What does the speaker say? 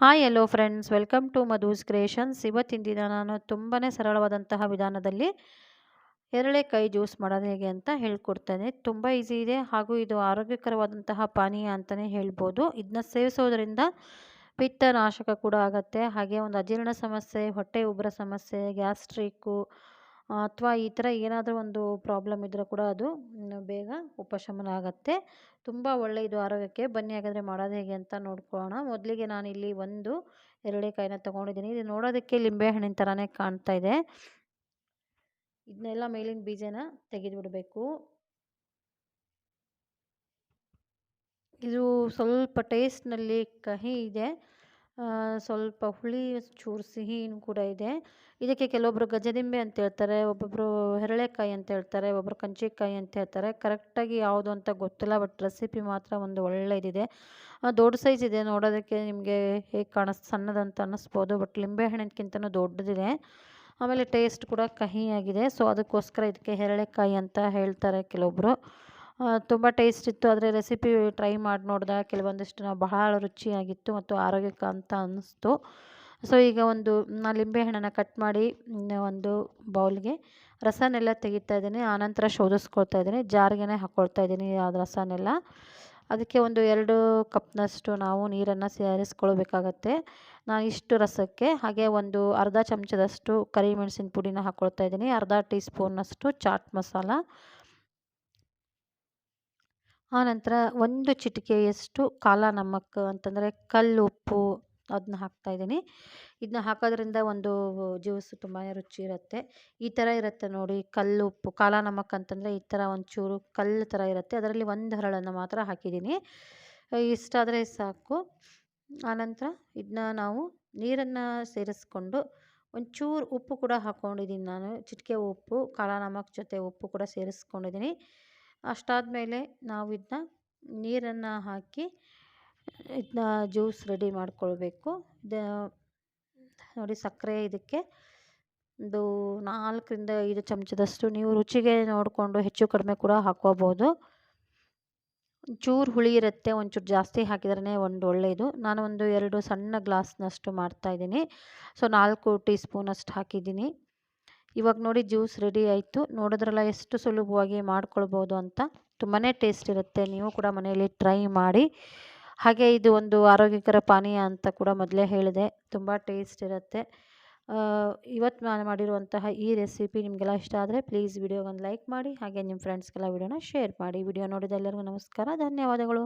Hi hello friends welcome to Madhu's creations ಇವತ್ತಿನ ದಿನ ನಾನು ತುಂಬಾ ಸರಳವಾದಂತಹ ವಿಧಾನದಲ್ಲಿ ಎರಳೆಕಾಯಿ ಜ್ಯೂಸ್ ಮಾಡೋದು ಹೇಗೆ ಅಂತ ಹೇಳ್ಕೊಡ್ತೇನೆ. ತುಂಬ ಈಸಿ ಇದೆ ಹಾಗೂ ಇದು ಆರೋಗ್ಯಕರವಾದಂತಹ ಪಾನೀಯ ಅಂತಲೇ ಹೇಳ್ಬೋದು. ಇದನ್ನ ಸೇವಿಸೋದ್ರಿಂದ ಪಿತ್ತನಾಶಕ ಕೂಡ ಆಗುತ್ತೆ. ಹಾಗೆ ಒಂದು ಅಜೀರ್ಣ ಸಮಸ್ಯೆ, ಹೊಟ್ಟೆ ಉಬ್ಬರ ಸಮಸ್ಯೆ, ಗ್ಯಾಸ್ಟ್ರಿಕ್ಕು ಅಥವಾ ಈ ಥರ ಏನಾದರೂ ಒಂದು ಪ್ರಾಬ್ಲಮ್ ಇದ್ದರೂ ಕೂಡ ಅದು ಬೇಗ ಉಪಶಮನ ಆಗುತ್ತೆ ತುಂಬ ಒಳ್ಳೆಯದು ಆರೋಗ್ಯಕ್ಕೆ. ಬನ್ನಿ ಹಾಗಾದರೆ ಮಾಡೋದು ಹೇಗೆ ಅಂತ ನೋಡ್ಕೊಳ್ಳೋಣ. ಮೊದಲಿಗೆ ನಾನಿಲ್ಲಿ ಒಂದು ಎರಳೆಕಾಯಿನ ತೊಗೊಂಡಿದ್ದೀನಿ. ಇದು ನೋಡೋದಕ್ಕೆ ಲಿಂಬೆಹಣ್ಣಿನ ಥರನೇ ಕಾಣ್ತಾ ಇದೆ. ಇದನ್ನೆಲ್ಲ ಮೇಲಿನ ಬೀಜನ ತೆಗೆದುಬಿಡಬೇಕು. ಇದು ಸ್ವಲ್ಪ ಟೇಸ್ಟ್ನಲ್ಲಿ ಕಹಿ ಇದೆ. ಸ್ವಲ್ಪ ಹುಳಿ ಚೂರು ಸಿಹಿನೂ ಕೂಡ ಇದೆ. ಇದಕ್ಕೆ ಕೆಲವೊಬ್ಬರು ಗಜದಿಂಬೆ ಅಂತ ಹೇಳ್ತಾರೆ ಒಬ್ಬೊಬ್ಬರು ಹೆರಳೆಕಾಯಿ ಅಂತ ಹೇಳ್ತಾರೆ ಒಬ್ಬರು ಕಂಚಿಕಾಯಿ ಅಂತ ಹೇಳ್ತಾರೆ. ಕರೆಕ್ಟಾಗಿ ಯಾವುದು ಅಂತ ಗೊತ್ತಿಲ್ಲ, ಬಟ್ ರೆಸಿಪಿ ಮಾತ್ರ ಒಂದು ಒಳ್ಳೆಯದಿದೆ ದೊಡ್ಡ ಸೈಜ್ ಇದೆ, ನೋಡೋದಕ್ಕೆ ನಿಮಗೆ ಹೇಗೆ ಕಾಣಿಸ್, ಸಣ್ಣದಂತ ಅನ್ನಿಸ್ಬೋದು, ಬಟ್ ಲಿಂಬೆಹಣ್ಣಿನಕ್ಕಿಂತನೂ ದೊಡ್ಡದಿದೆ. ಆಮೇಲೆ ಟೇಸ್ಟ್ ಕೂಡ ಕಹಿಯಾಗಿದೆ. ಸೊ, ಅದಕ್ಕೋಸ್ಕರ ಇದಕ್ಕೆ ಹೆರಳೆಕಾಯಿ ಅಂತ ಹೇಳ್ತಾರೆ ಕೆಲವೊಬ್ಬರು ತುಂಬ ಟೇಸ್ಟ್ ಇತ್ತು. ಆದರೆ ರೆಸಿಪಿ ಟ್ರೈ ಮಾಡಿ ನೋಡಿದೆ ಕೆಲವೊಂದಿಷ್ಟು ಬಹಳ ರುಚಿಯಾಗಿತ್ತು ಮತ್ತು ಆರೋಗ್ಯಕ್ಕೆ ಅಂತ ಅನ್ನಿಸ್ತು ಸೊ ಈಗ ಒಂದು, ನಾ ಲಿಂಬೆಹಣ್ಣನ್ನು ಕಟ್ ಮಾಡಿ ಒಂದು ಬೌಲ್ಗೆ ರಸನೆಲ್ಲ ತೆಗಿತಾ ಇದ್ದೀನಿ. ಆನಂತರ ಶೋಧಿಸ್ಕೊಳ್ತಾ ಇದ್ದೀನಿ. ಜಾರಿಗೆನೆ ಹಾಕ್ಕೊಳ್ತಾ ಇದ್ದೀನಿ ಅದು ರಸನೆಲ್ಲ. ಅದಕ್ಕೆ ಒಂದು ಎರಡು ಕಪ್ನಷ್ಟು ನಾವು ನೀರನ್ನು ಸೇರಿಸ್ಕೊಳ್ಬೇಕಾಗತ್ತೆ. ನಾನು ಇಷ್ಟು ರಸಕ್ಕೆ, ಹಾಗೆ ಒಂದು ಅರ್ಧ ಚಮಚದಷ್ಟು ಕರಿಮೆಣಸಿನ ಪುಡಿನ ಹಾಕ್ಕೊಳ್ತಾ ಇದ್ದೀನಿ. ಅರ್ಧ ಟೀ ಸ್ಪೂನಷ್ಟು ಚಾಟ್ ಮಸಾಲ. ಆನಂತರ ಒಂದು ಚಿಟಿಕೆಯಷ್ಟು ಕಾಲ ನಮಕ್ ಅಂತಂದರೆ ಕಲ್ಲು, ಉಪ್ಪು ಅದನ್ನ ಹಾಕ್ತಾಯಿದ್ದೀನಿ ಇದನ್ನ ಹಾಕೋದ್ರಿಂದ ಒಂದು ಜ್ಯೂಸ್ ತುಂಬಾ ರುಚಿ ಇರುತ್ತೆ. ಈ ಥರ ಇರುತ್ತೆ ನೋಡಿ, ಕಲ್ಲು, ಉಪ್ಪು, ಕಾಲ ನಮಕ್ ಅಂತಂದರೆ ಈ ಥರ ಒಂಚೂರು ಕಲ್ಲು ಥರ ಇರುತ್ತೆ. ಅದರಲ್ಲಿ ಒಂದು ಹರಳನ್ನು ಮಾತ್ರ ಹಾಕಿದ್ದೀನಿ. ಇಷ್ಟಾದರೆ ಸಾಕು. ಆನಂತರ ಇದನ್ನ ನಾವು ನೀರನ್ನು ಸೇರಿಸ್ಕೊಂಡು ಒಂಚೂರು ಉಪ್ಪು ಕೂಡ ಹಾಕ್ಕೊಂಡಿದ್ದೀನಿ ನಾನು. ಚಿಟಿಕೆ ಉಪ್ಪು, ಕಾಲ ನಮಕ್ ಜೊತೆ ಉಪ್ಪು ಕೂಡ ಸೇರಿಸ್ಕೊಂಡಿದ್ದೀನಿ. ಅಷ್ಟಾದಮೇಲೆ ನಾವು ಇದನ್ನ ನೀರನ್ನು ಹಾಕಿ ಇದನ್ನ ಜ್ಯೂಸ್ ರೆಡಿ ಮಾಡ್ಕೊಳ್ಬೇಕು. ಇದು ನೋಡಿ ಸಕ್ಕರೆ ಇದಕ್ಕೆ ಒಂದು ನಾಲ್ಕರಿಂದ ಐದು ಚಮಚದಷ್ಟು ನೀವು ರುಚಿಗೆ ನೋಡಿಕೊಂಡು ಹೆಚ್ಚು ಕಡಿಮೆ ಕೂಡ ಹಾಕ್ಕೋಬೋದು. ಚೂರು ಹುಳಿ ಇರುತ್ತೆ, ಒಂಚೂರು ಜಾಸ್ತಿ ಹಾಕಿದ್ರೇ ಒಂದು ಒಳ್ಳೆಯದು ನಾನು ಒಂದು ಎರಡು ಸಣ್ಣ ಗ್ಲಾಸ್ನಷ್ಟು ಮಾಡ್ತಾಯಿದ್ದೀನಿ ಸೊ ನಾಲ್ಕು ಟೀ ಸ್ಪೂನಷ್ಟು ಹಾಕಿದ್ದೀನಿ. ಇವಾಗ ನೋಡಿ ಜ್ಯೂಸ್ ರೆಡಿ ಆಯಿತು. ನೋಡಿದ್ರಲ್ಲ ಎಷ್ಟು ಸುಲಭವಾಗಿ ಮಾಡ್ಕೊಳ್ಬೋದು ಅಂತ ತುಂಬಾ ಟೇಸ್ಟ್ ಇರುತ್ತೆ. ನೀವು ಕೂಡ ಮನೆಯಲ್ಲಿ ಟ್ರೈ ಮಾಡಿ. ಹಾಗೆ ಇದು ಒಂದು ಆರೋಗ್ಯಕರ ಪಾನೀಯ ಅಂತ ಕೂಡ ಮೊದಲೇ ಹೇಳಿದೆ. ತುಂಬ ಟೇಸ್ಟ್ ಇರುತ್ತೆ. ಇವತ್ತು ನಾನು ಮಾಡಿರುವಂತಹ ಈ ರೆಸಿಪಿ ನಿಮಗೆಲ್ಲ ಇಷ್ಟ ಆದರೆ ಪ್ಲೀಸ್ ವಿಡಿಯೋಗೊಂದು ಲೈಕ್ ಮಾಡಿ ಹಾಗೆ ನಿಮ್ಮ ಫ್ರೆಂಡ್ಸ್ಗೆಲ್ಲ ವಿಡಿಯೋನ ಶೇರ್ ಮಾಡಿ. ವಿಡಿಯೋ ನೋಡಿದ ಎಲ್ಲರಿಗೂ ನಮಸ್ಕಾರ. ಧನ್ಯವಾದಗಳು.